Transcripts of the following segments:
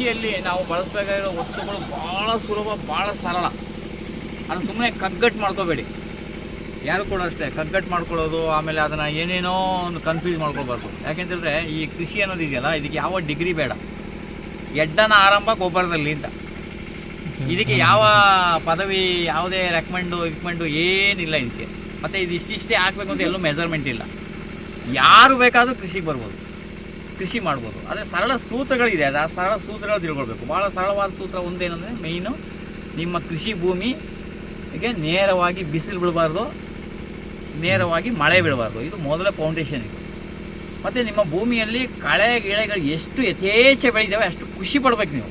ಕೃಷಿಯಲ್ಲಿ ನಾವು ಬಳಸಬೇಕಾಗಿರೋ ವಸ್ತುಗಳು ಭಾಳ ಸುಲಭ ಭಾಳ ಸರಳ. ಅದು ಸುಮ್ಮನೆ ಕಗ್ಗಟ್ಟು ಮಾಡ್ಕೋಬೇಡಿ. ಯಾರು ಕೂಡ ಅಷ್ಟೇ, ಕಗ್ಗಟ್ಟು ಮಾಡ್ಕೊಳ್ಳೋದು, ಆಮೇಲೆ ಅದನ್ನು ಏನೇನೋ ಒಂದು ಕನ್ಫ್ಯೂಸ್ ಮಾಡ್ಕೊಳ್ಬಾರ್ದು. ಯಾಕೆಂತಂದರೆ ಈ ಕೃಷಿ ಅನ್ನೋದು ಇದೆಯಲ್ಲ, ಇದಕ್ಕೆ ಯಾವ ಡಿಗ್ರಿ ಬೇಡ. ಎಡ್ಡನ ಆರಂಭ ಗೊಬ್ಬರದಲ್ಲಿ ಅಂತ. ಇದಕ್ಕೆ ಯಾವ ಪದವಿ, ಯಾವುದೇ ರೆಕಮೆಂಡು ರಿಕಮೆಂಡು ಏನಿಲ್ಲ ಇದಕ್ಕೆ. ಮತ್ತು ಇದು ಇಷ್ಟಿಷ್ಟೇ ಹಾಕ್ಬೇಕು ಅಂತ ಎಲ್ಲೂ ಮೆಜರ್ಮೆಂಟ್ ಇಲ್ಲ. ಯಾರು ಬೇಕಾದರೂ ಕೃಷಿಗೆ ಬರ್ಬೋದು. ಕೃಷಿ ಮಾಡ್ಬೋದು. ಅದೇ ಸರಳ ಸೂತ್ರಗಳಿದೆ. ಅದು ಆ ಸರಳ ಸೂತ್ರಗಳು ತಿಳ್ಕೊಳ್ಬೇಕು. ಭಾಳ ಸರಳವಾದ ಸೂತ್ರ ಒಂದೇನಂದರೆ ಮೇಯ್ನು ನಿಮ್ಮ ಕೃಷಿ ಭೂಮಿಗೆ ನೇರವಾಗಿ ಬಿಸಿಲು ಬೀಳಬಾರ್ದು, ನೇರವಾಗಿ ಮಳೆ ಬೀಳಬಾರ್ದು. ಇದು ಮೊದಲ ಫೌಂಡೇಶನ್ ಇದು. ಮತ್ತು ನಿಮ್ಮ ಭೂಮಿಯಲ್ಲಿ ಕಳೆ, ಗಿಳೆಗಳು ಎಷ್ಟು ಯಥೇಚ್ಛ ಬೆಳೆದಿದ್ದಾವೆ ಅಷ್ಟು ಖುಷಿ ಪಡ್ಬೇಕು ನೀವು.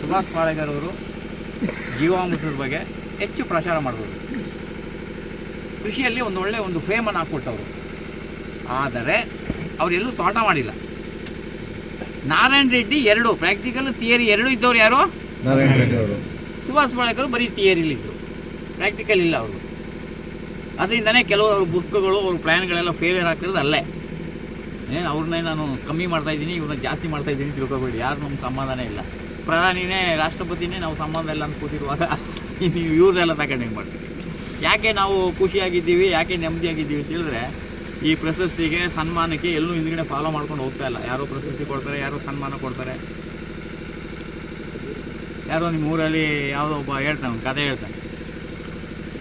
ಸುಭಾಷ್ ಪಾಳೇಕರ್ ಅವರು ಜೀವಾಮೃತದ ಬಗ್ಗೆ ಹೆಚ್ಚು ಪ್ರಚಾರ ಮಾಡ್ಬೋದು. ಕೃಷಿಯಲ್ಲಿ ಒಂದು ಒಳ್ಳೆಯ ಒಂದು ಫೇಮನ್ನು ಹಾಕ್ಕೊಟ್ಟವರು. ಆದರೆ ಅವರೆಲ್ಲೂ ತೋಟ ಮಾಡಿಲ್ಲ. ನಾರಾಯಣ ರೆಡ್ಡಿ ಎರಡು. ಪ್ರಾಕ್ಟಿಕಲ್ ಥಿಯರಿ ಎರಡು ಇದ್ದವ್ರು ಯಾರು? ನಾರಾಯಣ ರೆಡ್ಡಿ ಅವರು. ಸುಭಾಷ್ ಬಾಳೆಕರು ಬರೀ ಥಿಯರಿಲಿದ್ದರು ಪ್ರಾಕ್ಟಿಕಲ್ ಇಲ್ಲ ಅವರು. ಅದರಿಂದನೇ ಕೆಲವು ಅವ್ರ ಬುಕ್ಗಳು ಅವ್ರ ಪ್ಲ್ಯಾನ್ಗಳೆಲ್ಲ ಫೇಲಿಯರ್ ಆಗ್ತಿರೋದು ಅಲ್ಲೇ. ಏನು ಅವ್ರನ್ನೇ ನಾನು ಕಮ್ಮಿ ಮಾಡ್ತಾ ಇದ್ದೀನಿ ಇವ್ರನ್ನ ಜಾಸ್ತಿ ಮಾಡ್ತಾ ಇದ್ದೀನಿ ತಿಳ್ಕೊಬೇಡಿ. ಯಾರು ನಮ್ಗೆ ಸಮಾಧಾನ ಇಲ್ಲ. ಪ್ರಧಾನಿನೇ ರಾಷ್ಟ್ರಪತಿನೇ ನಾವು ಸಂಬಂಧ ಇಲ್ಲ ಅಂತ ಕೂತಿರುವಾಗ ನೀವು ಇವ್ರನ್ನೆಲ್ಲ ತಗೊಂಡು ಹೆಂಗೆ ಮಾಡ್ತೀವಿ ಯಾಕೆ ನಾವು ಖುಷಿಯಾಗಿದ್ದೀವಿ ಯಾಕೆ ನೆಮ್ಮದಿಯಾಗಿದ್ದೀವಿ ಅಂತ ಹೇಳಿದ್ರೆ ಈ ಪ್ರಶಸ್ತಿಗೆ ಸನ್ಮಾನಕ್ಕೆ ಎಲ್ಲೂ ಹಿಂದ್ಗಡೆ ಫಾಲೋ ಮಾಡ್ಕೊಂಡು ಹೋಗ್ತಾ ಇಲ್ಲ. ಯಾರೋ ಪ್ರಶಸ್ತಿ ಕೊಡ್ತಾರೆ, ಯಾರೋ ಸನ್ಮಾನ ಕೊಡ್ತಾರೆ. ಯಾರೋ ನಿಮ್ಮ ಊರಲ್ಲಿ ಯಾವುದೋ ಒಬ್ಬ ಹೇಳ್ತಾನೆ ಕತೆ ಹೇಳ್ತಾನೆ.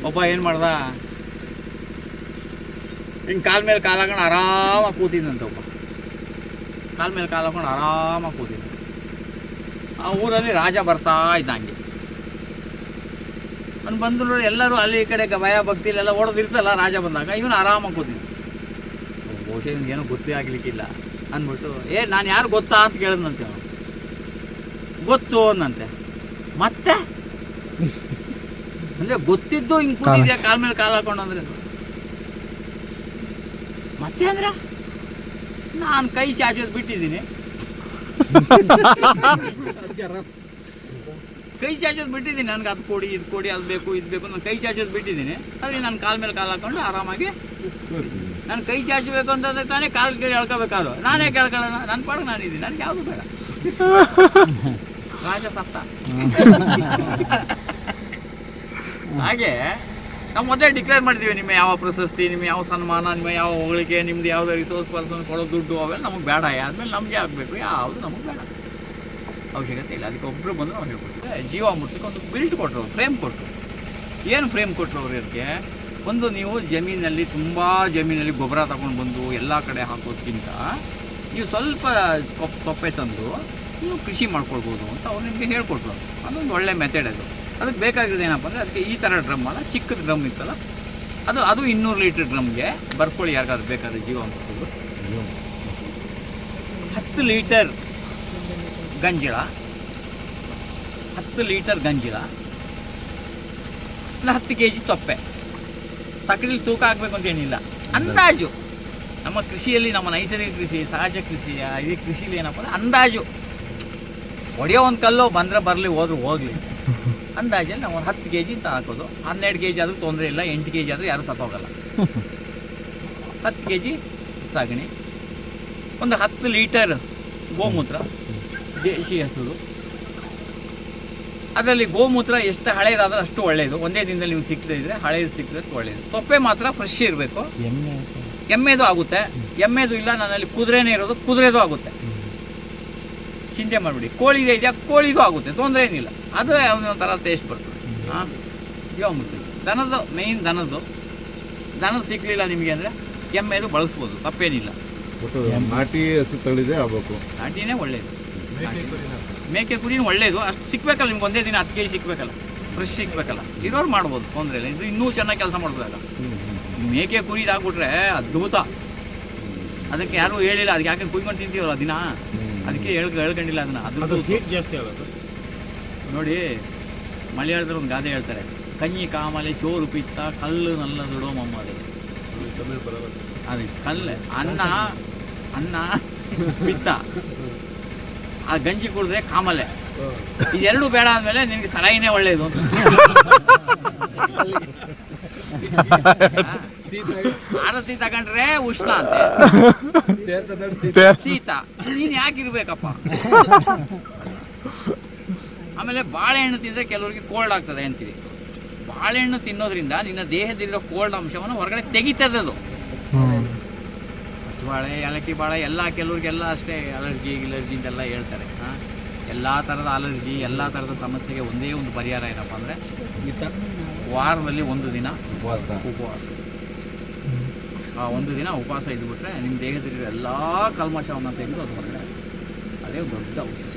ಒಬ್ಬ ಏನು ಮಾಡ್ದ? ಹಿಂಗೆ ಕಾಲ ಮೇಲೆ ಕಾಲು ಹಾಕೊಂಡು ಆರಾಮಾಗಿ ಕೂತಿದ್ದಂತೆ ಒಬ್ಬ. ಕಾಲ ಮೇಲೆ ಕಾಲು ಹಾಕೊಂಡು ಆರಾಮಾಗಿ ಕೂತಿದ್ದ. ಆ ಊರಲ್ಲಿ ರಾಜ ಬರ್ತಾ ಇದ್ದ ಹಂಗೆ. ಅವ್ನು ಬಂದ್ರು ಎಲ್ಲರೂ ಅಲ್ಲಿ ಈ ಕಡೆ ಭಯ ಭಕ್ತಿಲೆಲ್ಲ ಓಡೋದಿರ್ತಲ್ಲ ರಾಜ ಬಂದಾಗ. ಇವನು ಆರಾಮಾಗಿ ಕೂತಿದ್ದ. ಬಹುಶಃ ಇವ್ನಿಗೆ ಏನೋ ಗೊತ್ತೇ ಆಗ್ಲಿಕ್ಕಿಲ್ಲ. ಅಂದ್ಬಿಟ್ಟು ಏ ನಾನು ಯಾರು ಗೊತ್ತಾ? ಅಂತ ಕೇಳಿದ್ನಂತೆ ಅವನು. ಗೊತ್ತು ಅಂದಂತೆ ಮತ್ತೆ? ಅಂದ್ರೆ ಗೊತ್ತಿದ್ದು ಹಿಂಗ್ ಕೂತಿದ್ಯಾ ಕಾಲ್. ಮೇಲೆ ಕಾಲು ಹಾಕೊಂಡು ಅಂದ್ರೆ ಮತ್ತೆ ಅಂದ್ರ? ನಾನು ಕೈ ಚಾಚೋದು ಬಿಟ್ಟಿದ್ದೀನಿ. ಕೈ ಚಾಚೋದು ಬಿಟ್ಟಿದ್ದೀನಿ. ನನ್ಗೆ ಅದು ಕೊಡಿ ಇದು ಕೊಡಿ ಅದು ಬೇಕು ಇದು ಬೇಕು. ನಾನು ಕೈ ಚಾಚೋದು ಬಿಟ್ಟಿದ್ದೀನಿ. ಅದ್ರಿಂದ ನಾನು ಕಾಲ್ ಮೇಲೆ ಕಾಲು ಹಾಕೊಂಡು ಆರಾಮಾಗಿ ನಾನು ಕೈ ಚಾಚಬೇಕು ಅಂತಂದ್ರೆ ತಾನೇ ಕಾಲು ಕೈ ಎಳ್ಕೋಬೇಕಾದ್ರು ನಾನೇ ಕೇಳ್ಕೊಳ್ಳೋಣ. ನನ್ನ ಪಾಡ್ಗೆ ನಾನು ಇದ್ದೀನಿ. ನನಗೆ ಯಾವುದು ಬೇಡ. ರಾಜ ಸತ್ತ. ಹಾಗೆ ನಾವು ಮೊದಲೇ ಡಿಕ್ಲೇರ್ ಮಾಡಿದ್ದೀವಿ ನಿಮ್ಮ ಯಾವ ಪ್ರಶಸ್ತಿ, ನಿಮ್ಮ ಯಾವ ಸನ್ಮಾನ, ನಿಮ್ಮ ಯಾವ ಹೊಗಳಿಕೆ, ನಿಮ್ದು ಯಾವುದೋ ರಿಸೋರ್ಸ್ ಪರ್ಸನ್ ಕೊಡೋ ದುಡ್ಡು, ಅವೆಲ್ಲ ನಮಗೆ ಬೇಡ. ಆದಮೇಲೆ ನಮಗೆ ಆಗಬೇಕು. ಯಾವುದು ನಮಗೆ ಬೇಡ. ಅವಶ್ಯಕತೆ ಇಲ್ಲ. ಅದಕ್ಕೆ ಒಬ್ಬರು ಬಂದು ನಾವು ಹೇಳ್ಕೊಡ್ತೀವಿ. ಜೀವಾಮೃತಕ್ಕೆ ಒಂದು ಬಿಲ್ಟ್ ಕೊಟ್ಟರು ಫ್ರೇಮ್ ಕೊಟ್ಟರು ಏನು ಫ್ರೇಮ್ ಕೊಟ್ಟರು ಅವ್ರು ಇದಕ್ಕೆ? ಒಂದು ನೀವು ಜಮೀನಲ್ಲಿ ತುಂಬ ಜಮೀನಲ್ಲಿ ಗೊಬ್ಬರ ತಗೊಂಡು ಬಂದು ಎಲ್ಲ ಕಡೆ ಹಾಕೋದಕ್ಕಿಂತ ನೀವು ಸ್ವಲ್ಪ ತೊಪ್ಪೆ ತಂದು ನೀವು ಕೃಷಿ ಮಾಡ್ಕೊಳ್ಬೋದು ಅಂತ ಅವ್ರು ನಿಮಗೆ ಹೇಳ್ಕೊಟ್ರು. ಅದೊಂದು ಒಳ್ಳೆ ಮೆಥಡ್ ಅದು. ಅದಕ್ಕೆ ಬೇಕಾಗಿರೋದು ಏನಪ್ಪ ಅಂದರೆ ಅದಕ್ಕೆ ಈ ಥರ ಡ್ರಮ್ ಅಲ್ಲ, ಚಿಕ್ಕದ ಡ್ರಮ್ ಇತ್ತಲ್ಲ, ಅದು ಅದು ಇನ್ನೂರು ಲೀಟ್ರ್ ಡ್ರಮ್ಗೆ ಬರ್ಕೊಳ್ಳಿ ಯಾರಿಗಾದ್ರು ಬೇಕಾದ್ರೆ ಜೀವ ಅಂತ ಹತ್ತು ಲೀಟರ್ ಗಂಜಿಳ, ಹತ್ತು ಲೀಟರ್ ಗಂಜಿಳ, ಇಲ್ಲ ಹತ್ತು ಕೆ ಜಿ ತೊಪ್ಪೆ. ತಕಡಿಲಿ ತೂಕ ಅಂತ ಏನಿಲ್ಲ. ಅಂದಾಜು. ನಮ್ಮ ಕೃಷಿಯಲ್ಲಿ, ನಮ್ಮ ನೈಸರ್ಗಿಕ ಕೃಷಿ, ಸಹಜ ಕೃಷಿ ಈ ಕೃಷಿಲಿ ಏನಪ್ಪ ಅಂದ್ರೆ ಅಂದಾಜು. ಹೊಡೆಯೋ ಒಂದು ಕಲ್ಲು ಬಂದರೆ ಬರಲಿ, ಹೋದ್ರು ಹೋಗಲಿ. ಅಂದಾಜಲ್ಲಿ ನಾವು ಒಂದು ಹತ್ತು ಕೆ ಜಿ ಅಂತ ಹಾಕೋದು. ಹನ್ನೆರಡು ಕೆ ಜಿ ಆದರೂ ತೊಂದರೆ ಇಲ್ಲ, ಎಂಟು ಕೆ ಜಿ ಆದರೂ ಯಾರು ಸತ್ತೋಗಲ್ಲ. ಹತ್ತು ಕೆ ಜಿ ಸಗಣಿ. ಒಂದು ಹತ್ತು ಲೀಟರ್ ಗೋಮೂತ್ರ, ದೇಶಿ ಹಸುರು. ಅದರಲ್ಲಿ ಗೋಮೂತ್ರ ಎಷ್ಟು ಹಳೇದಾದ್ರೆ ಅಷ್ಟು ಒಳ್ಳೆಯದು ಒಂದೇ ದಿನದಲ್ಲಿ ನೀವು ಸಿಕ್ಕದೇ ಇದ್ರೆ ಹಳೇದು ಸಿಕ್ಕಿದಷ್ಟು ಒಳ್ಳೆಯದು ತೊಪ್ಪೆ ಮಾತ್ರ ಫ್ರೆಶ್ ಇರಬೇಕು. ಎಮ್ಮೆದು ಆಗುತ್ತೆ. ಎಮ್ಮೆದು ಇಲ್ಲ ನನ್ನಲ್ಲಿ ಕುದುರೆನೇ ಇರೋದು ಕುದುರೆದು ಆಗುತ್ತೆ. ಚಿಂತೆ ಮಾಡಿಬಿಡಿ. ಕೋಳಿದೆ ಇದೆಯಾ? ಕೋಳಿದು ಆಗುತ್ತೆ ತೊಂದರೆ ಏನಿಲ್ಲ. ಅದು ಒಂಥರ ಟೇಸ್ಟ್ ಬರ್ತದೆ. ಹಾಂ? ಜೀವಾಮೃತ. ದನದ್ದು ಮೇಯ್ನ್ ದನದ್ದು. ದನದ್ದು ಸಿಕ್ಕಲಿಲ್ಲ ನಿಮಗೆ ಅಂದರೆ ಎಮ್ಮೆದು ಬಳಸ್ಬೋದು ತಪ್ಪೇನಿಲ್ಲ. ನಾಟಿ ಹಸು ತಳಿದೆ ಆಗಬೇಕು. ನಾಟಿನೇ ಒಳ್ಳೆಯದು ಮೇಕೆ ಕುರಿನೂ ಒಳ್ಳೆಯದು ಅಷ್ಟು ಸಿಕ್ಬೇಕಲ್ಲ ನಿಮ್ಗೆ ಒಂದೇ ದಿನ ಹತ್ತು ಕೆ ಜಿ ಸಿಕ್ಬೇಕಲ್ಲ. ಫ್ರೆಶ್ ಸಿಕ್ಕಬೇಕಲ್ಲ ಇರೋರು ಮಾಡ್ಬೋದು ತೊಂದರೆ ಇಲ್ಲ. ಇದು ಇನ್ನೂ ಚೆನ್ನಾಗಿ ಕೆಲಸ ಮಾಡ್ಬೋದಲ್ಲ ಮೇಕೆ ಕುರಿ ಇದಾಗ್ಬಿಟ್ರೆ ಅದ್ಭುತ. ಅದಕ್ಕೆ ಯಾರು ಹೇಳಿಲ್ಲ ಅದಕ್ಕೆ ಯಾಕೆ ಕುಯ್ಕೊಂಡು ತಿಂತೀವಲ್ಲ ದಿನ? ಅದಕ್ಕೆ ಹೇಳ್ ಹೇಳ್ಕೊಂಡಿಲ್ಲ ಅದನ್ನ. ಅದ್ರ ಹೀಟ್ ಜಾಸ್ತಿ ಸರ್? ನೋಡಿ ಮಲಯಾಳದಲ್ಲಿ ಒಂದು ಗಾದೆ ಹೇಳ್ತಾರೆ. ಕഞ്ഞಿ ಕಾಮಲೆ ಚೋರು ಪಿತ್ತ ಕಲ್ಲು ನಲ್ಲ ದುಡೋ ಮಮ್ಮ ಅದೇ ಅದೇ ಕಲ್ಲು ಅನ್ನ ಅನ್ನ ಪಿತ್ತ. ಆ ಗಂಜಿ ಕುಡಿದ್ರೆ ಕಾಮಲೆ. ಇದೆರಡು ಬೇಡ ಅಂದಮೇಲೆ ನಿನಗೆ ಸರಾಯಿನೇ ಒಳ್ಳೆಯದು ಅಂತ. ಆರತಿ ತಗೊಂಡ್ರೆ ಉಷ್ಣ ಅಂತೆ. ಶೀತ. ನೀನ್ ಯಾಕಿರ್ಬೇಕಪ್ಪ ಆಮೇಲೆ ಬಾಳೆಹಣ್ಣು ತಿಂದರೆ ಕೆಲವರಿಗೆ ಕೋಲ್ಡ್ ಆಗ್ತದೆ ಅಂತೀವಿ ಬಾಳೆಹಣ್ಣು ತಿನ್ನೋದ್ರಿಂದ ನಿನ್ನ ದೇಹದಲ್ಲಿರೋ ಕೋಲ್ಡ್ ಅಂಶವನ್ನು ಹೊರಗಡೆ ತೆಗಿತದೆ ಅದು. ಬಾಳೆ ಏಲಕ್ಕಿ ಬಾಳೆ ಎಲ್ಲ ಕೆಲವ್ರಿಗೆಲ್ಲ ಅಷ್ಟೇ ಅಲರ್ಜಿ ಗಿಲರ್ಜಿ ಅಂತೆಲ್ಲ ಹೇಳ್ತಾರೆ. ಹಾಂ ಎಲ್ಲ ಥರದ ಅಲರ್ಜಿ ಎಲ್ಲ ಥರದ ಸಮಸ್ಯೆಗೆ ಒಂದೇ ಒಂದು ಪರಿಹಾರ ಏನಪ್ಪ ಅಂದರೆ ವಾರದಲ್ಲಿ ಒಂದು ದಿನ ಉಪವಾಸ. ಉಪವಾಸ. ಆ ಒಂದು ದಿನ ಉಪವಾಸ ಇದ್ಬಿಟ್ರೆ ನಿಮ್ಮ ದೇಹದಲ್ಲಿರೋ ಎಲ್ಲ ಕಲ್ಮಶವನ್ನು ತೆಗೆದು ಅದು ಹೊರಗಡೆ ಅದೇ ದೊಡ್ಡ ಔಷಧ.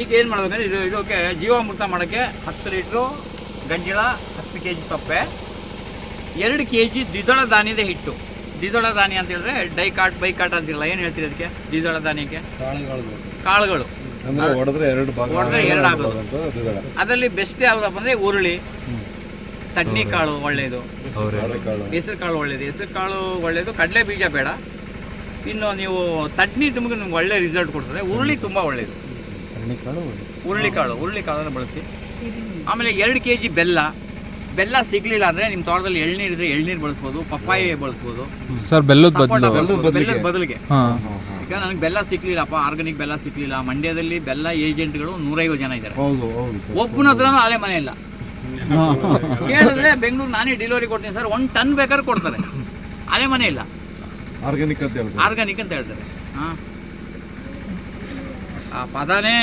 ಈಗ ಏನು ಮಾಡಬೇಕಂದ್ರೆ ಇದು ಇದಕ್ಕೆ ಜೀವಾಮೃತ ಮಾಡೋಕ್ಕೆ ಹತ್ತು ಲೀಟ್ರು ಗಂಜಿಳ ಹತ್ತು ಕೆ ಜಿ ತಪ್ಪೆ ಎರಡು ಕೆ ಜಿ ದ್ವಿದಳ ಧಾನ್ಯದ ಹಿಟ್ಟು. ದ್ವಿದಳ ಧಾನ್ಯ ಅಂತ ಹೇಳಿದ್ರೆ ಡೈ ಕಾಟ್ ಬೈ ಕಾಟ್ ಅಂತಿಲ್ಲ ಏನು ಹೇಳ್ತೀರಿ ಅದಕ್ಕೆ? ದ್ವಿದಳ ಧಾನ್ಯಕ್ಕೆ? ಕಾಳುಗಳು. ಹೊಡೆದ್ರೆ ಎರಡು ಭಾಗ ಹೊಡೆದ್ರೆ ಎರಡು ಆಗೋದು. ಅದರಲ್ಲಿ ಬೆಸ್ಟ್ ಯಾವುದಪ್ಪ ಅಂದ್ರೆ ಉರುಳಿ ತಣ್ಣಿ ಕಾಳು ಒಳ್ಳೇದು. ಹೆಸರು ಕಾಳು ಒಳ್ಳೇದು. ಹೆಸರು ಕಾಳು ಒಳ್ಳೇದು. ಕಡಲೆ ಬೀಜ ಬೇಡ. ಇನ್ನು ನೀವು ತಡ್ನಿ ನಿಮಗೆ ನಿಮ್ಗೆ ಒಳ್ಳೆ ರಿಸಲ್ಟ್ ಕೊಡ್ತದೆ. ಉರುಳಿ ತುಂಬ ಒಳ್ಳೆಯದು ಹುರುಳಿಕಾಳು ಕಾಳು ಉರುಳಿ ಕಾಳನ್ನು ಬಳಸಿ. ಆಮೇಲೆ ಎರಡು ಕೆ ಜಿ ಬೆಲ್ಲ. ಬೆಲ್ಲ ಸಿಗ್ಲಿಲ್ಲ ಅಂದ್ರೆ ನಿಮ್ಮ ತೋಟದಲ್ಲಿ ಎಳ್ನೀರ್ ಇದ್ರೆ ಎಳ್ನೀರ್ ಬಳಸ್ಬೋದು ಪಪ್ಪಾಯಿ ಬಳಸ್ಬೋದು. ಸರ್ ಬೆಲ್ಲದ ಸಪೋಟ ಬದಲು. ಬಳಸ್ಬೋದು. ಬೆಲ್ಲದ ಬದಲಿಗೆ. ಹಾಂ. ಈಗ ನನಗೆ ಬೆಲ್ಲ ಸಿಕ್ಲಿಲ್ಲಪ್ಪ ಆರ್ಗಾನಿಕ್ ಬೆಲ್ಲ ಸಿಕ್ಲಿಲ್ಲ ಮಂಡ್ಯದಲ್ಲಿ ಬೆಲ್ಲ ಏಜೆಂಟ್ಗಳು ನೂರೈವತ್ತು ಜನ ಇದ್ದಾರೆ. ಹೌದು ಹೌದು ಸರ್. ಒಬ್ಬನ ಹತ್ರನೂ ಆಲೆ ಮನೆ ಇಲ್ಲ. ಕೇಳಿದ್ರೆ ಬೆಂಗಳೂರು ನಾನೇ ಡೆಲಿವರಿ ಕೊಡ್ತೀನಿ ಸರ್ ಒಂದು ಟನ್ ಬೇಕಾದ್ರೆ ಕೊಡ್ತಾರೆ. ಆಲೆ ಮನೆ ಇಲ್ಲ. ಆರ್ಗ್ಯಾನಿಕ್ ಅಂತ ಹೇಳ್ತಾರೆ. ಆರ್ಗಾನಿಕ್ ಅಂತ ಹೇಳ್ತಾರೆ. ಹಾ. ಆ ಪದನೇ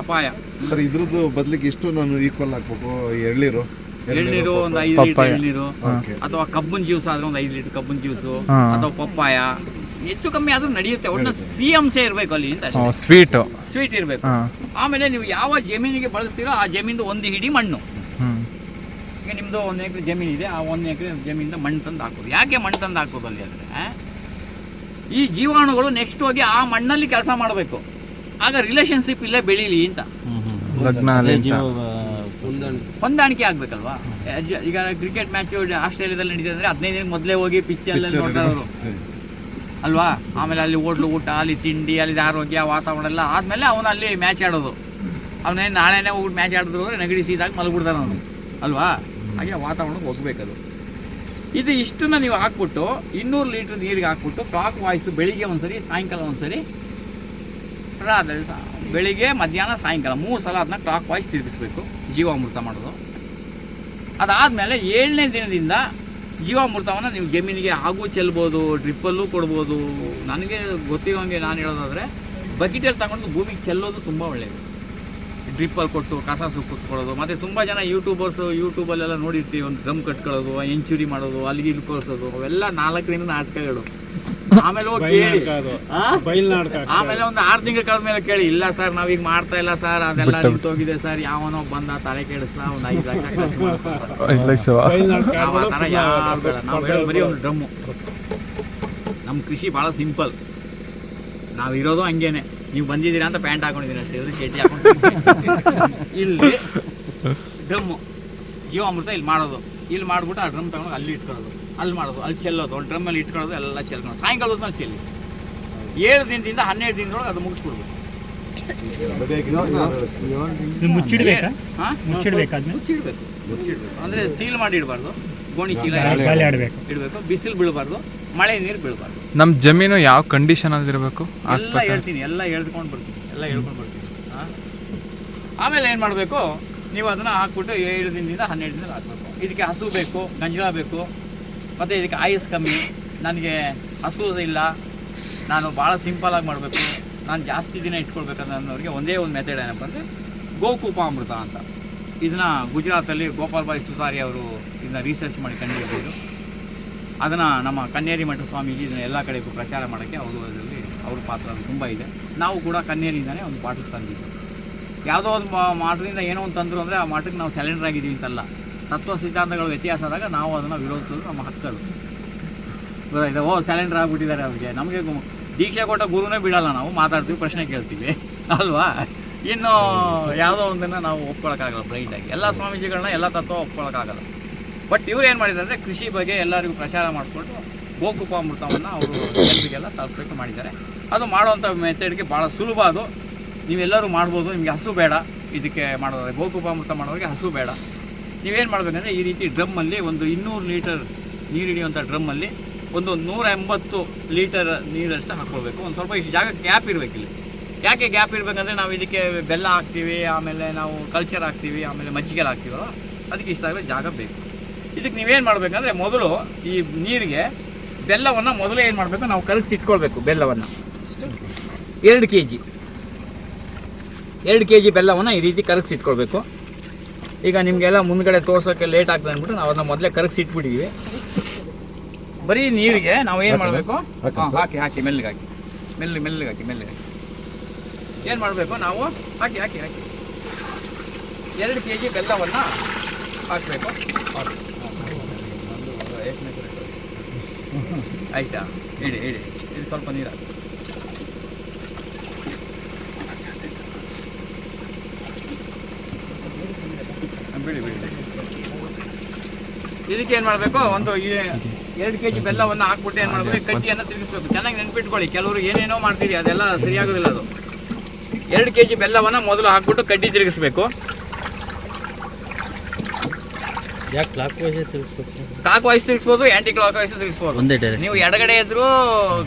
ಅಪಾಯ. ಸರ್ ಇದ್ರದ್ದು ಬದ್ಲಿಗೆ ಇಷ್ಟು ನಾನು ಈಕ್ವಲ್ ಹಾಕ್ಬೇಕು ಎಳ್ನೀರು. ಎಳ್ನೀರು ಒಂದು ಐದು ಲೀಟರ್. ಎಳ್ನೀರು ಅಥವಾ ಕಬ್ಬನ್ ಜ್ಯೂಸ್ ಆದ್ರೆ ಒಂದು ಐದು ಲೀಟರ್ ಕಬ್ಬನ್ ಜ್ಯೂಸು ಅಥವಾ ಪಪ್ಪಾಯ. ಹೆಚ್ಚು ಕಮ್ಮಿ ಆದ್ರೂ ನಡೆಯುತ್ತೆ ಒಟ್ಟು ಸಿ ಅಂಶ ಇರಬೇಕು ಅಲ್ಲಿ ಸ್ವೀಟ್ ಅಷ್ಟೇ. ಸ್ವೀಟು ಸ್ವೀಟ್ ಇರಬೇಕು. ಆಮೇಲೆ ನೀವು ಯಾವ ಜಮೀನಿಗೆ ಬಳಸ್ತೀರೋ ಆ ಜಮೀನ್ ಒಂದು ಹಿಡಿ ಮಣ್ಣು. ಈಗ ನಿಮ್ಮದು ಒಂದು ಎಕರೆ ಜಮೀನು ಇದೆ ಆ ಒಂದು ಎಕರೆ ಜಮೀನಿಂದ ಮಣ್ಣು ತಂದು ಹಾಕೋದು. ಯಾಕೆ ಮಣ್ಣು ತಂದು ಹಾಕೋದು ಅಲ್ಲಿ ಅಂದರೆ ಈ ಜೀವಾಣುಗಳು ನೆಕ್ಸ್ಟ್ ಹೋಗಿ ಆ ಮಣ್ಣಲ್ಲಿ ಕೆಲಸ ಮಾಡಬೇಕು. ಆಗ ರಿಲೇಷನ್ಶಿಪ್ ಇಲ್ಲೇ ಬೆಳೀಲಿ ಅಂತ. ಲಗ್ನ ಅಲ್ಲಿ ಅಂತ. ಹೊಂದಾಣಿಕೆ. ಆಗ್ಬೇಕಲ್ವಾ? ಈಗ ಕ್ರಿಕೆಟ್ ಮ್ಯಾಚ್ ಆಸ್ಟ್ರೇಲಿಯಾದಲ್ಲಿ ನಡೀತದೆ ಅಂದ್ರೆ ಹದಿನೈದು ದಿನ ಮೊದಲೇ ಹೋಗಿ ಪಿಚ್ ಎಲ್ಲ ನೋಡ್ತಾರವರು ಅಲ್ವಾ? ಆಮೇಲೆ ಅಲ್ಲಿ ಓಡ್ಲು ಊಟ ಅಲ್ಲಿ ತಿಂಡಿ ಅಲ್ಲಿ ಆರೋಗ್ಯ ವಾತಾವರಣ ಎಲ್ಲ ಆದಮೇಲೆ ಅವನು ಅಲ್ಲಿ ಮ್ಯಾಚ್ ಆಡೋದು. ಅವನೇನು ನಾಳೆನೇ ಹೋಗಿ ಮ್ಯಾಚ್ ಆಡಿದ್ರು ಅಂದರೆ ನೆಗಡಿ ಸೀದಾಗ ಮಲಗ್ಬಿಡ್ತಾನೆ ಅವನು. ಅಲ್ವಾ? ಹಾಗೆ ವಾತಾವರಣಕ್ಕೆ ಹೋಗ್ಬೇಕದು. ಇದು ಇಷ್ಟನ್ನ ನೀವು ಹಾಕ್ಬಿಟ್ಟು ಇನ್ನೂರು ಲೀಟ್ರ್ ನೀರಿಗೆ ಹಾಕ್ಬಿಟ್ಟು ಕ್ಲಾಕ್ ವಾಯ್ಸು ಬೆಳಿಗ್ಗೆ ಒಂದ್ಸರಿ ಸಾಯಂಕಾಲ ಒಂದ್ಸರಿ ರಾತ್ರಿ ಸಾ ಬೆಳಿಗ್ಗೆ ಮಧ್ಯಾಹ್ನ ಸಾಯಂಕಾಲ ಮೂರು ಸಲ ಅದನ್ನ ಕ್ಲಾಕ್ ವಾಯ್ಸ್ ತಿರುಗಿಸ್ಬೇಕು. ಜೀವಾಮೃತ ಮಾಡೋದು. ಅದಾದಮೇಲೆ ಏಳನೇ ದಿನದಿಂದ ಜೀವಾಮೃತವನ್ನು ನೀವು ಜಮೀನಿಗೆ ಹಾಗೂ ಚೆಲ್ಬೋದು, ಡ್ರಿಪ್ಪಲ್ಲೂ ಕೊಡ್ಬೋದು. ನನಗೆ ಗೊತ್ತಿರೋಂಗೆ ನಾನು ಹೇಳೋದಾದರೆ ಬಕೆಟಲ್ಲಿ ತಗೊಂಡು ಭೂಮಿಗೆ ಚೆಲ್ಲೋದು ತುಂಬ ಒಳ್ಳೆಯದು ಡ್ರಿಪ್ಪಲ್ಲಿ ಕೊಟ್ಟು ಕಸ ಕುತ್ಕೊಳ್ಳೋದು ಮತ್ತು ತುಂಬ ಜನ ಯೂಟ್ಯೂಬರ್ಸು ಯೂಟ್ಯೂಬಲ್ಲೆಲ್ಲ ನೋಡಿರ್ತೀವಿ ಒಂದು ಡ್ರಮ್ ಕಟ್ಕೊಳ್ಳೋದು ಎಂಚುರಿ ಮಾಡೋದು ಅಲ್ಲಿಗೆ ಇಲ್ಲಿ ಕೋರ್ಸೋದು ಅವೆಲ್ಲ ನಾಲ್ಕು ದಿನ ನಾಟಕಗಳು ಆಮೇಲೆ ಹೋಗಿ ಕೇಳಿ. ಆಮೇಲೆ ಒಂದು ಆರು ತಿಂಗಳು ಕಳೆದ ಮೇಲೆ ಕೇಳಿ ಇಲ್ಲ ಸರ್ ನಾವೀಗ ಮಾಡ್ತಾ ಇಲ್ಲ ಸರ್ ಅದೆಲ್ಲ ನಿಂತೋಗಿದೆ ಸರ್ ಯಾವನೋ ಬಂದ ತಲೆ ಕೆಡಿಸ್ತಾ ಒಂದು ಐದು ಲಕ್ಷ ಖರ್ಚು ಬರೀ ಒಂದು ಡ್ರಮ್ಮು. ನಮ್ಮ ಕೃಷಿ ಭಾಳ ಸಿಂಪಲ್. ನಾವಿರೋದು ಇರೋದು ಹಂಗೇನೆ. ನೀವು ಬಂದಿದ್ದೀರಾ ಅಂತ ಪ್ಯಾಂಟ್ ಹಾಕೊಂಡಿದ್ದೀನಿ ಅಷ್ಟೇ ಇದ್ರೆ ಚೇಟಿ ಹಾಕೊಂಡು ಇಲ್ಲಿ ಡ್ರಮ್ಮು ಜೀವಾಮೃತ ಇಲ್ಲಿ ಮಾಡೋದು. ಇಲ್ಲಿ ಮಾಡ್ಬಿಟ್ಟು ಆ ಡ್ರಮ್ ತಗೊಂಡು ಅಲ್ಲಿ ಇಟ್ಕೊಳ್ಳೋದು. ಅಲ್ಲಿ ಮಾಡೋದು ಅಲ್ಲಿ ಚೆಲ್ಲೋದು ಒಂದು ಡ್ರಮ್ಮಲ್ಲಿ ಇಟ್ಕೊಳ್ಳೋದು ಎಲ್ಲ ಚೆಲ್ಕೊಳ್ಳೋದು ಸಾಯಂಕಾಲ ಹೊತ್ನಲ್ಲಿ ಚೆಲ್ಲಿ. ಏಳು ದಿನದಿಂದ ಹನ್ನೆರಡು ದಿನದೊಳಗೆ ಅದು ಮುಗಿಸ್ಬಿಡ್ಬೇಕು. ಅಂದ್ರೆ ಹಾಂ? ಮುಚ್ಚಿಡ್ಬೇಕಾದ್ಮೇಲೆ ಮುಚ್ಚಿಡ್ಬೇಕು ಮುಚ್ಚಿಡ್ಬೇಕು. ಅಂದರೆ ಸೀಲ್ ಮಾಡಿ ಇಡಬಾರ್ದು. ಗೋಣಿ ಸೀಲ್ ಇಡಬೇಕು. ಬಿಸಿಲು ಬೀಳಬಾರ್ದು. ಮಳೆ ನೀರು ಬೀಳಬಾರ್ದು. ನಮ್ಮ ಜಮೀನು ಯಾವ ಕಂಡೀಷನ್ ಅಲ್ಲಿ ಇರಬೇಕು? ಎಲ್ಲ ಹೇಳ್ತೀನಿ ಎಲ್ಲ ಹೇಳ್ಕೊಂಡು ಬರ್ತೀನಿ ಎಲ್ಲ ಹೇಳ್ಕೊಂಡು ಬರ್ತೀನಿ? ಆಮೇಲೆ ಏನು ಮಾಡಬೇಕು? ನೀವು ಅದನ್ನು ಹಾಕ್ಬಿಟ್ಟು ಏಳು ದಿನದಿಂದ ಹನ್ನೆರಡು ದಿನದಲ್ಲಿ ಹಾಕ್ಬೇಕು. ಇದಕ್ಕೆ ಹಸು ಬೇಕು ಗಂಜಲ ಬೇಕು ಮತ್ತು ಇದಕ್ಕೆ ಆಯಸ್ ಕಮ್ಮಿ ನನಗೆ ಹಸು ಇಲ್ಲ ನಾನು ಭಾಳ ಸಿಂಪಲಾಗಿ ಮಾಡಬೇಕು ನಾನು ಜಾಸ್ತಿ ದಿನ ಇಟ್ಕೊಳ್ಬೇಕಂತ ಅನ್ನೋರಿಗೆ ಒಂದೇ ಒಂದು ಮೆಥಡ್ ಏನಪ್ಪ ಅಂದರೆ ಗೋಕೂಪಾಮೃತ ಅಂತ. ಇದನ್ನ ಗುಜರಾತಲ್ಲಿ ಗೋಪಾಲ್ ಬಾಯ್ ಸುತಾರಿ ಅವರು ಇದನ್ನ ರಿಸರ್ಚ್ ಮಾಡಿ ಕಂಡುಹಿಡಿದಿದ್ರು ಅದನ್ನು ನಮ್ಮ ಕನ್ನೇರಿ ಮಠ ಸ್ವಾಮೀಜಿ ಇದನ್ನು ಎಲ್ಲ ಕಡೆಗೂ ಪ್ರಚಾರ ಮಾಡೋಕ್ಕೆ ಅವರು ಅದರಲ್ಲಿ ಅವ್ರ ಪಾತ್ರ ತುಂಬ ಇದೆ. ನಾವು ಕೂಡ ಕನ್ನೇರಿಯಿಂದನೇ ಒಂದು ಪಾಠ ತಂದಿದ್ದು. ಯಾವುದೋ ಒಂದು ಮಾಟದಿಂದ ಏನೋ ಒಂದು ತಂದರು ಅಂದರೆ ಆ ಮಾಟಕ್ಕೆ ನಾವು ಸೆಲೆಂಡರ್ ಆಗಿದ್ದೀವಿ ಅಂತಲ್ಲ. ತತ್ವ ಸಿದ್ಧಾಂತಗಳು ವ್ಯತ್ಯಾಸ ಆದಾಗ ನಾವು ಅದನ್ನು ವಿರೋಧಿಸೋದು ನಮ್ಮ ಹಕ್ಕರು ಗೊತ್ತಾಯ್ತಾ ಓ ಸೆಲೆಂಡರ್ ಆಗಿಬಿಟ್ಟಿದ್ದಾರೆ ಅವ್ರಿಗೆ. ನಮಗೆ ದೀಕ್ಷೆ ಕೊಟ್ಟ ಗುರುನೇ ಬಿಡಲ್ಲ ನಾವು ಮಾತಾಡ್ತೀವಿ ಪ್ರಶ್ನೆ ಕೇಳ್ತೀವಿ. ಅಲ್ವಾ? ಇನ್ನು ಯಾವುದೋ ಒಂದನ್ನು ನಾವು ಒಪ್ಕೊಳ್ಳೋಕ್ಕಾಗಲ್ಲ ಬ್ರೈಟಾಗಿ ಎಲ್ಲ ಸ್ವಾಮೀಜಿಗಳನ್ನ ಎಲ್ಲ ತತ್ವ ಒಪ್ಕೊಳಕ್ಕಾಗಲ್ಲ. ಬಟ್ ಇವ್ರು ಏನು ಮಾಡಿದ್ದಾರೆ ಅಂದರೆ ಕೃಷಿ ಬಗ್ಗೆ ಎಲ್ಲರಿಗೂ ಪ್ರಚಾರ ಮಾಡಿಕೊಂಡು ಗೋಕುಪಾಮೃತವನ್ನು ಅವರು ಜನರಿಗೆಲ್ಲ ತಲುಪಬೇಕು ಮಾಡಿದ್ದಾರೆ. ಅದು ಮಾಡುವಂಥ ಮೆಥಡ್ಗೆ ಭಾಳ ಸುಲಭ ಅದು. ನೀವೆಲ್ಲರೂ ಮಾಡ್ಬೋದು, ನಿಮಗೆ ಹಸು ಬೇಡ. ಇದಕ್ಕೆ ಮಾಡೋದಾದ್ರೆ ಗೋಕುಪಾಮೃತ ಮಾಡೋರಿಗೆ ಹಸು ಬೇಡ. ನೀವೇನು ಮಾಡಬೇಕಂದ್ರೆ ಈ ರೀತಿ ಡ್ರಮ್ಮಲ್ಲಿ ಒಂದು ಇನ್ನೂರು ಲೀಟರ್ ನೀರು ಹಿಡಿಯುವಂಥ ಡ್ರಮ್ಮಲ್ಲಿ ಒಂದು ನೂರ ಎಂಬತ್ತು ಲೀಟರ್ ನೀರಷ್ಟು ಹಾಕ್ಕೊಳ್ಬೇಕು. ಒಂದು ಸ್ವಲ್ಪ ಇಷ್ಟು ಜಾಗ ಗ್ಯಾಪ್ ಇರಬೇಕು ಇಲ್ಲಿ. ಯಾಕೆ ಗ್ಯಾಪ್ ಇರಬೇಕಂದ್ರೆ ನಾವು ಇದಕ್ಕೆ ಬೆಲ್ಲ ಹಾಕ್ತೀವಿ, ಆಮೇಲೆ ನಾವು ಕಲ್ಚರ್ ಹಾಕ್ತೀವಿ, ಆಮೇಲೆ ಮಜ್ಜಿಗೆಲ್ಲ ಹಾಕ್ತೀವಲ್ಲ ಅದಕ್ಕೆ ಇಷ್ಟ ಆಗೋ ಜಾಗ ಬೇಕು. ಇದಕ್ಕೆ ನೀವೇನು ಮಾಡಬೇಕಂದ್ರೆ ಮೊದಲು ಈ ನೀರಿಗೆ ಬೆಲ್ಲವನ್ನು ಮೊದಲೇ ಏನು ಮಾಡಬೇಕು? ನಾವು ಕರಗಿಸಿ ಇಟ್ಕೊಳ್ಬೇಕು ಬೆಲ್ಲವನ್ನು. ಎರಡು ಕೆ ಜಿ ಎರಡು ಕೆ ಜಿ ಬೆಲ್ಲವನ್ನು ಈ ರೀತಿ ಕರಗಿಸಿ ಇಟ್ಕೊಳ್ಬೇಕು. ಈಗ ನಿಮಗೆಲ್ಲ ಮುಂದ್ಗಡೆ ತೋರ್ಸೋಕ್ಕೆ ಲೇಟ್ ಆಗ್ತದೆ ಅಂದ್ಬಿಟ್ಟು ನಾವು ಅದನ್ನ ಮೊದಲೇ ಕರಗಿಸಿ ಇಟ್ಬಿಟ್ಟಿದ್ದೀವಿ ಬರೀ ನೀರಿಗೆ ನಾವು ಏನು ಮಾಡಬೇಕು? ಹಾಕಿ ಹಾಂ ಹಾಕಿ ಹಾಕಿ ಮೆಲ್ಲಿಗೆ ಹಾಕಿ. ಮೆಲ್ಲಿ ಮೆಲ್ಲಿಗೆ ಹಾಕಿ ಮೆಲ್ಲಿಗೆ ಹಾಕಿ. ಏನು ಮಾಡಬೇಕು? ನಾವು ಹಾಕಿ ಹಾಕಿ ಹಾಕಿ. ಎರಡು ಕೆ ಜಿ ಬೆಲ್ಲವನ್ನು ಹಾಕಬೇಕು. ಆಯ್ತಾ? ಇಡಿ ಇಡಿ ಇದು ಸ್ವಲ್ಪ ನೀರು ಹಾಕಿ. ಬಿಡಿ ಬಿಡಿ ಇದಕ್ಕೆ ಏನು ಮಾಡಬೇಕು? ಒಂದು ಎರಡು ಕೆ ಜಿ ಬೆಲ್ಲವನ್ನು ಹಾಕ್ಬಿಟ್ಟು ಏನು ಮಾಡಬೇಕು? ಕಟ್ಟಿಯನ್ನು ತಿರುಗಿಸ್ಬೇಕು. ಚೆನ್ನಾಗಿ ನೆನ್ಪಿಟ್ಕೊಳ್ಳಿ. ಕೆಲವರು ಏನೇನೋ ಮಾಡ್ತೀರಿ, ಅದೆಲ್ಲ ಸರಿಯಾಗೋದಿಲ್ಲ ಅದು. ಎರಡು ಕೆ ಜಿ ಬೆಲ್ಲವನ್ನು ಮೊದಲು ಹಾಕ್ಬಿಟ್ಟು ಕಡ್ಡಿ ತಿರುಗಿಸ್ಬೇಕು. ಯಾಕೆ ಕ್ಲಾಕ್ ವೈಸ್ ಕ್ಲಾಕ್ ವೈಸ್ ತಿರುಗಿಸ್ಬೋದು ಆ್ಯಂಟಿ ಕ್ಲಾಕ್ ವೈಸ್ ತಿರುಗಿಸ್ಬೋದು. ಒಂದೇ ಡೈರೆಕ್ಷನ್ ನೀವು ಎಡಗಡೆ ಇದ್ರೂ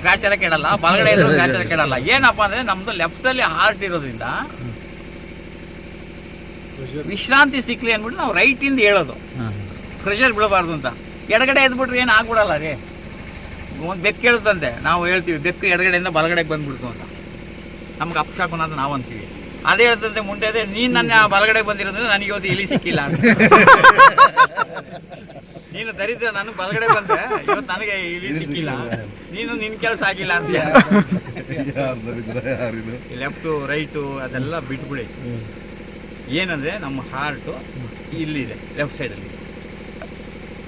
ಗ್ರಾಚಾರ ಕೇಳಲ್ಲ ಬಲಗಡೆ ಇದ್ರೂ ಗ್ರಾಚಾರ ಕೇಳಲ್ಲ. ಏನಪ್ಪ ಅಂದ್ರೆ ನಮ್ದು ಲೆಫ್ಟ್ ಅಲ್ಲಿ ಹಾರ್ಟ್ ಇರೋದ್ರಿಂದ ವಿಶ್ರಾಂತಿ ಸಿಕ್ಲಿ ಅಂದ್ಬಿಟ್ಟು ನಾವು ರೈಟ್ ಇಂದ ಹೇಳೋದು. ಪ್ರೆಷರ್ ಬೀಳಬಾರ್ದು ಅಂತ. ಎಡಗಡೆ ಎದ್ಬಿಟ್ರೆ ಏನು ಆಗ್ಬಿಡಲ್ಲ ರೀ? ಒಂದು ಬೆಕ್ಕು ಹೇಳುತ್ತಂತೆ ನಾವು ಹೇಳ್ತೀವಿ ಬೆಕ್ಕು ಎಡಗಡೆಯಿಂದ ಬಲಗಡೆಗೆ ಬಂದ್ಬಿಡ್ತು ಅಂತ. ನಮ್ಗೆ ಅಪ್ಶಾಕುನ ಅಂತ ನಾವು ಅಂತೀವಿ ಅದೇ ಹೇಳ್ತಂತೆ ಮುಂಡೆ ಅದೇ ನೀನು ನನ್ನ ಬಲಗಡೆ ಬಂದಿರೋದ್ರೆ ನನಗೆ ಇವತ್ತು ಇಲಿ ಸಿಕ್ಕಿಲ್ಲ ಅಂತ. ನೀನು ದರಿದ್ರ ನನಗೆ ಬಲಗಡೆ ಬಂದೆ ಇವತ್ತು ನನಗೆ ಇಲಿ ಸಿಕ್ಕಿಲ್ಲ. ನೀನು ನಿನ್ನ ಕೆಲಸ ಆಗಿಲ್ಲ ಅಂತ. ಲೆಫ್ಟು ರೈಟು ಅದೆಲ್ಲ ಬಿಟ್ಬಿಡಿ. ಏನಂದರೆ ನಮ್ಮ ಹಾರ್ಟು ಇಲ್ಲಿದೆ ಲೆಫ್ಟ್ ಸೈಡಲ್ಲಿ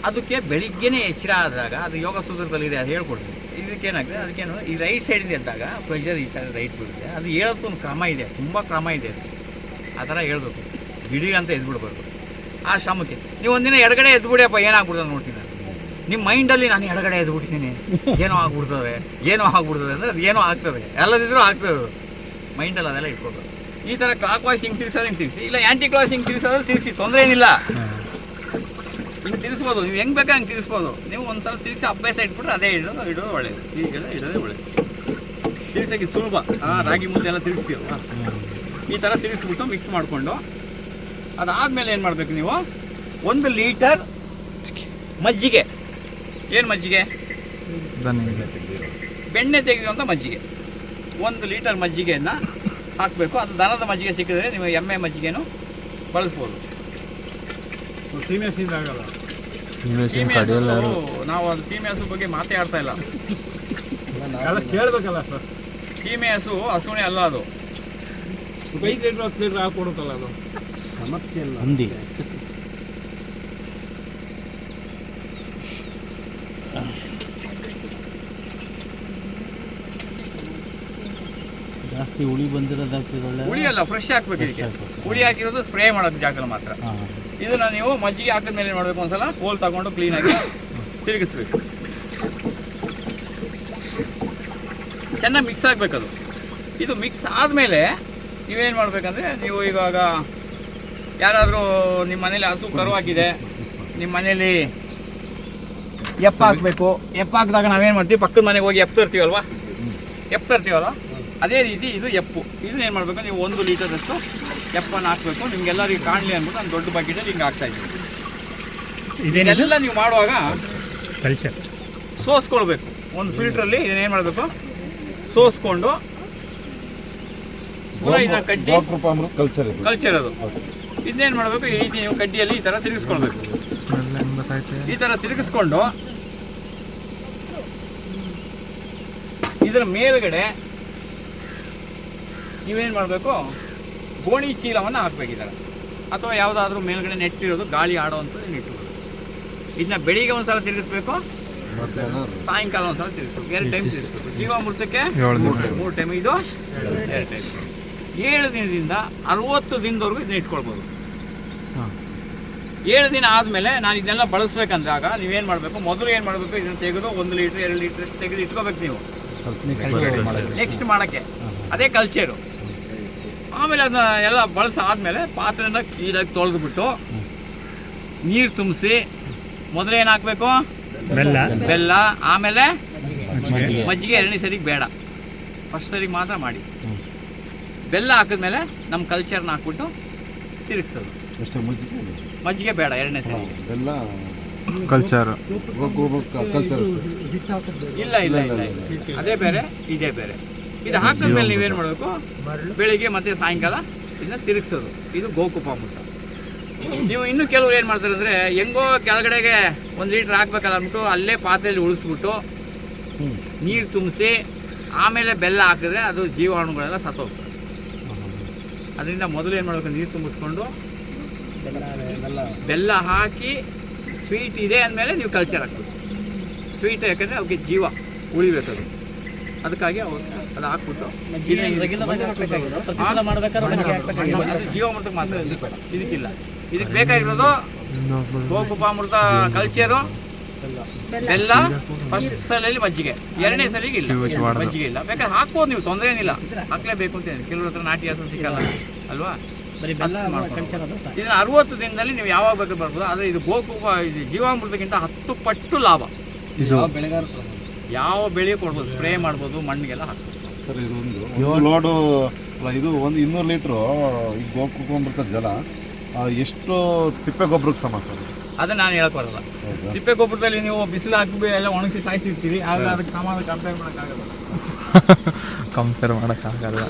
ಅದಕ್ಕೆ ಬೆಳಿಗ್ಗೆನೇ ಎಚ್ಚರ ಆದಾಗ ಅದು ಯೋಗ ಸೂತ್ರದಲ್ಲಿದೆ ಅದು ಹೇಳ್ಕೊಡ್ತೀನಿ. ಇದಕ್ಕೇನಾಗ್ತದೆ, ಅದಕ್ಕೇನು ಈ ರೈಟ್ ಸೈಡಿಂದ ಎದ್ದಾಗ ಪ್ರೆಷರ್ ಈ ಸೈಡ್ ರೈಟ್ ಬೀಳುತ್ತೆ ಅದು ಹೇಳೋದಕ್ಕೆ ಒಂದು ಕ್ರಮ ಇದೆ, ತುಂಬ ಕ್ರಮ ಇದೆ ಅದು. ಆ ಥರ ಹೇಳ್ಬೇಕು. ದಿಢೀರ್ ಅಂತ ಎದ್ಬಿಡ್ಬಾರ್ದು. ಆ ಶ್ರಮಕ್ಕೆ. ನೀವು ಒಂದಿನ ಎಡಗಡೆ ಎದ್ಬಿಡಿಯಪ್ಪ, ಏನಾಗ್ಬಿಡ್ತದೆ ನೋಡ್ತೀನಿ ನಾನು. ನಿಮ್ಮ ಮೈಂಡಲ್ಲಿ ನಾನು ಎಡಗಡೆ ಎದ್ಬಿಡ್ತೀನಿ. ಏನೋ ಆಗ್ಬಿಡ್ತದೆ ಏನೋ ಆಗ್ಬಿಡ್ತದೆ ಅಂದರೆ ಅದು ಏನೋ ಆಗ್ತದೆ. ಎಲ್ಲದಿದ್ರೂ ಆಗ್ತದೆ ಅದು. ಮೈಂಡಲ್ಲಿ ಅದೆಲ್ಲ ಇಟ್ಕೊಳ್ಬೇಕು ಈ ಥರ ಕ್ಲಾಕ್ ವಾಯ್ಸ್ ಹಿಂಗೆ ತಿರ್ಸೋದು ಹಿಂಗೆ ತಿರ್ಸಿ ಇಲ್ಲ ಆ್ಯಂಟಿ ಕ್ಲಾಸ್ ಹಿಂಗೆ ತಿಳಿಸೋದು ತಿರ್ಸಿ ತೊಂದರೆ ಏನಿಲ್ಲ. ಹಿಂಗೆ ತಿರ್ಸ್ಬೋದು. ನೀವು ಹೆಂಗೆ ಬೇಕಾ ಹಂಗೆ ತಿರ್ಸ್ಬೋದು. ನೀವು ಒಂದ್ಸಲ ತಿರ್ಗಿಸಿ ಅಭ್ಯಾಸ ಇಟ್ಬಿಟ್ರೆ ಅದೇ ಇಡೋದು ಇಡೋದು ಒಳ್ಳೇದು. ಈಗ ಇಡೋದು ಇಡೋದೇ ಒಳ್ಳೇದು. ತಿರ್ಸೋಕೆ ಸುಲಭ. ಹಾಂ ರಾಗಿ ಮುದ್ದೆ ಎಲ್ಲ ತಿರ್ಗಿಸ್ತೀವಲ್ವ ಈ ಥರ ತಿರ್ಗಿಸ್ಬಿಟ್ಟು ಮಿಕ್ಸ್ ಮಾಡಿಕೊಂಡು ಅದಾದಮೇಲೆ ಏನು ಮಾಡಬೇಕು ನೀವು? ಒಂದು ಲೀಟರ್ ಮಜ್ಜಿಗೆ. ಏನು ಮಜ್ಜಿಗೆ? ಬೆಣ್ಣೆ ತೆಗೆದಿರುವಂಥ ಮಜ್ಜಿಗೆ. ಒಂದು ಲೀಟರ್ ಮಜ್ಜಿಗೆಯನ್ನು ಹಾಕಬೇಕು. ಅದು ದನದ ಮಜ್ಜಿಗೆ ಸಿಕ್ಕಿದ್ರೆ ನೀವು ಎಮ್ಮೆ ಮಜ್ಜಿಗೆನೂ ಬಳಸ್ಬೋದು. ಸೀಮೆ ಸೀನ್ ಆಗಲ್ಲ. ನೀವೇ ಕಡಿಯಲ್ಲ ಯಾರು? ನಾವು ಅದು ಸೀಮೆ ಹಸು ಬಗ್ಗೆ ಮಾತಾಡ್ತಾ ಆಡ್ತಾ ಇಲ್ಲ. ಎಲ್ಲ ಕೇಳ್ಬೇಕಲ್ಲ ಸರ್ ಸೀಮೆ ಹಸು ಹಸುನೇ ಅಲ್ಲ ಅದು. ಐದು ಲೀಟ್ರ್ ಹತ್ತು ಲೀಟ್ರ್ ಹಾಕೊಡುತ್ತಲ್ಲ ಅದು. ಸಮಸ್ಯೆ ಇಲ್ಲ. ಹಂದಿ. ಜಾಸ್ತಿ ಹುಳಿ ಬಂದಿರೋದಾಗ್ತದೆ ಹುಳಿ ಅಲ್ಲ ಫ್ರೆಶ್ ಹಾಕ್ಬೇಕು ಇದಕ್ಕೆ. ಹುಳಿ ಹಾಕಿರೋದು ಸ್ಪ್ರೇ ಮಾಡೋದು ಜಾಗದಲ್ಲಿ ಮಾತ್ರ. ಹಾಂ. ಇದನ್ನ ನೀವು ಮಜ್ಜಿಗೆ ಹಾಕಿದ ಮೇಲೆ ಮಾಡಬೇಕು ಒಂದ್ಸಲ? ಹೋಲ್ ತಗೊಂಡು ಕ್ಲೀನಾಗಿ ತಿರುಗಿಸ್ಬೇಕು. ಚೆನ್ನಾಗಿ ಮಿಕ್ಸ್ ಆಗಬೇಕದು ಇದು ಮಿಕ್ಸ್ ಆದಮೇಲೆ ನೀವೇನು ಮಾಡಬೇಕಂದ್ರೆ, ನೀವು ಇವಾಗ ಯಾರಾದರೂ ನಿಮ್ಮ ಮನೇಲಿ ಹಸು ಕರುವಾಗಿದೆ ನಿಮ್ಮ ಮನೇಲಿ ಎಪ್ಪ ಹಾಕಬೇಕು. ಎಪ್ಪ ಹಾಕಿದಾಗ ನಾವೇನು ಮಾಡ್ತೀವಿ? ಪಕ್ಕದ ಮನೆಗೆ ಹೋಗಿ ಎಪ್ ತರ್ತೀವಲ್ವಾ? ಎಪ್ ತರ್ತೀವಲ್ವ? ಅದೇ ರೀತಿ ಇದು ಎಪ್ಪು. ಇದನ್ನ ಏನು ಮಾಡಬೇಕು? ನೀವು ಒಂದು ಲೀಟರ್ದಷ್ಟು ಎಪ್ಪನ್ನು ಹಾಕ್ಬೇಕು. ನಿಮ್ಗೆಲ್ಲರಿಗೂ ಕಾಣಲಿ ಅಂದ್ಬಿಟ್ಟು ನಾನು ದೊಡ್ಡ ಬಕೆಟಲ್ಲಿ ಹಿಂಗೆ ಹಾಕ್ತಾ ಇದ್ದೀನಿ. ನೀವು ಮಾಡುವಾಗ ಕಲ್ಚರ್. ಸೋಸ್ಕೊಳ್ಬೇಕು. ಒಂದು ಫಿಲ್ಟ್ರಲ್ಲಿ ಇದನ್ನೇನು ಮಾಡಬೇಕು? ಸೋಸ್ಕೊಂಡು ಕಡ್ಡಿ ಕಲ್ಚರ್ ಇದು. ಕಲ್ಚರ್ ಅದು. ಇದನ್ನೇನು ಮಾಡಬೇಕು? ಈ ರೀತಿ ನೀವು ಕಡ್ಡಿಯಲ್ಲಿ ಈ ಥರ ತಿರುಗಿಸ್ಕೊಳ್ಬೇಕು. ಈ ಥರ ತಿರುಗಿಸ್ಕೊಂಡು ಇದರ ಮೇಲ್ಗಡೆ ನೀವೇನು ಮಾಡಬೇಕು? ಗೋಣಿ ಚೀಲವನ್ನು ಹಾಕಬೇಕಿದ್ದಾರೆ. ಅಥವಾ ಯಾವುದಾದ್ರೂ ಮೇಲ್ಗಡೆ ನೆಟ್ಟಿರೋದು ಗಾಳಿ ಆಡೋವಂಥದ್ದು ನೆಟ್ಟಿರೋದು ಇದನ್ನ ಬೆಳಿಗ್ಗೆ ಒಂದ್ಸಲ ತಿರುಗಿಸ್ಬೇಕು. ಮಧ್ಯಾಹ್ನ ಸಾಯಂಕಾಲ ಒಂದ್ಸಲ ತಿರುಗಿಸ್ಬೇಕು. ಎರಡು ಟೈಮ್ ತಿರುಗಿಸ್ಬೇಕು. ಜೀವಾಮೃತಕ್ಕೆ ಮೂರು ಟೈಮ್ ಇದು ಎರಡು ಟೈಮ್ ಏಳು ದಿನದಿಂದ ಅರವತ್ತು ದಿನದವರೆಗೂ ಇದನ್ನ ಇಟ್ಕೊಳ್ಬೋದು. ಏಳು ದಿನ ಆದಮೇಲೆ ನಾನು ಇದನ್ನೆಲ್ಲ ಬಳಸ್ಬೇಕಂದಾಗ ನೀವೇನು ಮಾಡಬೇಕು? ಮೊದಲು ಏನು ಮಾಡಬೇಕು? ಇದನ್ನು ತೆಗೆದು ಒಂದು ಲೀಟ್ರ್ ಎರಡು ಲೀಟ್ರ್ ತೆಗೆದು ಇಟ್ಕೋಬೇಕು ನೀವು. ನೆಕ್ಸ್ಟ್ ಮಾಡೋಕ್ಕೆ. ಅದೇ ಕಲ್ಚರು ಆಮೇಲೆ ಅದನ್ನ ಎಲ್ಲ ಬಳಸಾದ್ಮೇಲೆ ಪಾತ್ರೆನ ಕ್ಲೀನಾಗಿ ತೊಳೆದ್ಬಿಟ್ಟು ನೀರು ತುಂಬಿಸಿ ಮೊದಲೇನು ಹಾಕಬೇಕು ಬೆಲ್ಲ. ಬೆಲ್ಲ. ಆಮೇಲೆ ಮಜ್ಜಿಗೆ. ಎರಡನೇ ಸರಿಗೆ ಬೇಡ. ಫಸ್ಟ್ ಸರಿಗೆ ಮಾತ್ರ ಮಾಡಿ. ಬೆಲ್ಲ ಹಾಕಿದ್ಮೇಲೆ ನಮ್ಮ ಕಲ್ಚರ್ನ ಹಾಕ್ಬಿಟ್ಟು ತಿರುಗಿಸೋದು. ಮಜ್ಜಿಗೆ ಬೇಡ ಎರಡನೇ ಸರಿ. ಬೆಲ್ಲ. ಕಲ್ಚರ್ ಇಲ್ಲ ಇಲ್ಲ ಇಲ್ಲ. ಅದೇ ಬೇರೆ ಇದೇ ಬೇರೆ. ಇದು ಹಾಕಿದ್ಮೇಲೆ ನೀವೇನು ಮಾಡಬೇಕು? ಬೆಳಿಗ್ಗೆ ಮತ್ತೆ ಸಾಯಂಕಾಲ ಇದನ್ನ ತಿರುಗಿಸೋದು. ಇದು ಗೋಕುಪ ಮುಟ್ಟ ನೀವು ಇನ್ನೂ ಕೆಲವರು ಏನು ಮಾಡ್ತಾರೆ ಅಂದರೆ ಹೆಂಗೋ ಕೆಳಗಡೆಗೆ ಒಂದು ಲೀಟ್ರ್ ಹಾಕ್ಬೇಕಲ್ಲ ಅಂದ್ಬಿಟ್ಟು ಅಲ್ಲೇ ಪಾತ್ರೆಯಲ್ಲಿ ಉಳಿಸ್ಬಿಟ್ಟು ನೀರು ತುಂಬಿಸಿ ಆಮೇಲೆ ಬೆಲ್ಲ ಹಾಕಿದ್ರೆ ಅದು ಜೀವಾಣುಗಳೆಲ್ಲ ಸತ್ತೋಗ್ತದೆ. ಅದರಿಂದ ಮೊದಲು ಏನು ಮಾಡಬೇಕು? ನೀರು ತುಂಬಿಸ್ಕೊಂಡು ಬೆಲ್ಲ ಹಾಕಿ ಸ್ವೀಟ್ ಇದೆ ಅಂದಮೇಲೆ ನೀವು ಕಲ್ಚರ್ ಹಾಕ್ಬೇಕು. ಸ್ವೀಟ್ ಯಾಕಂದರೆ ಅವಕ್ಕೆ ಜೀವ ಉಳಿಬೇಕದು ಅದಕ್ಕಾಗಿ ಅವು ಅದು ಹಾಕ್ಬಿಟ್ಟು ಅದು ಜೀವಾಮೃತಕ್ಕೆ ಮಾತ್ರ. ಇದಕ್ಕಿಲ್ಲ. ಇದಕ್ಕೆ ಬೇಕಾಗಿರೋದು ಗೋಪುಪಾಮೃತ ಕಲ್ಚರು ಬೆಲ್ಲ. ಫಸ್ಟ್ ಸಲಲ್ಲಿ ಮಜ್ಜಿಗೆ. ಎರಡನೇ ಸಲಿಗೆ ಇಲ್ಲ. ಮಜ್ಜಿಗೆ ಇಲ್ಲ. ಬೇಕಾದ್ರೆ ಹಾಕ್ಬೋದು ನೀವು ತೊಂದರೆ ಏನಿಲ್ಲ. ಹಾಕ್ಲೇಬೇಕು ಅಂತ. ಕೆಲವ್ರ ಹತ್ರ ನಾಟಿ ಹಸ ಸಿಕ್ಕಲ್ಲ. ಅಲ್ವಾ? ಇದನ್ನ ಅರವತ್ತು ದಿನದಲ್ಲಿ ನೀವು ಯಾವಾಗ ಬೇಕಾದ್ರೆ ಬರ್ಬೋದು. ಆದರೆ ಇದು ಗೋಕು ಇದು ಜೀವಾಮೃತಕ್ಕಿಂತ ಹತ್ತು ಪಟ್ಟು ಲಾಭ. ಇದು ಯಾವ ಬೆಳೆ ಕೊಡ್ಬೋದು ಸ್ಪ್ರೇ ಮಾಡ್ಬೋದು ಮಣ್ಣಿಗೆಲ್ಲ ಹಾಕ್ಬೋದು. ಸರ್ ಇದೊಂದು ಒಂದು ಲೋಡು ಅಲ್ಲ ಇದು ಒಂದು ಇನ್ನೂರು ಲೀಟ್ರು ಈಗ ಗೋಕುಂಬೃತ ಜಲ ಆ, ಎಷ್ಟು ತಿಪ್ಪೆ ಗೊಬ್ಬರಕ್ಕೆ ಸಮ ಸರ್? ಅದನ್ನ ನಾನು ಹೇಳಕ್ ಬರಲ್ಲ. ಹೌದಾ? ತಿಪ್ಪೆ ಗೊಬ್ಬರದಲ್ಲಿ ನೀವು ಬಿಸಿಲು ಹಾಕಿ ಎಲ್ಲ ಒಣಗಿಸಿ ಸಾಯಿಸಿರ್ತೀರಿ ಆಗ ಅದಕ್ಕೆ ಸಮಾನ ಕಂಪೇರ್ ಮಾಡೋಕ್ಕಾಗಲ್ಲ. ಕಂಪೇರ್ ಮಾಡೋಕ್ಕಾಗಲ್ಲ.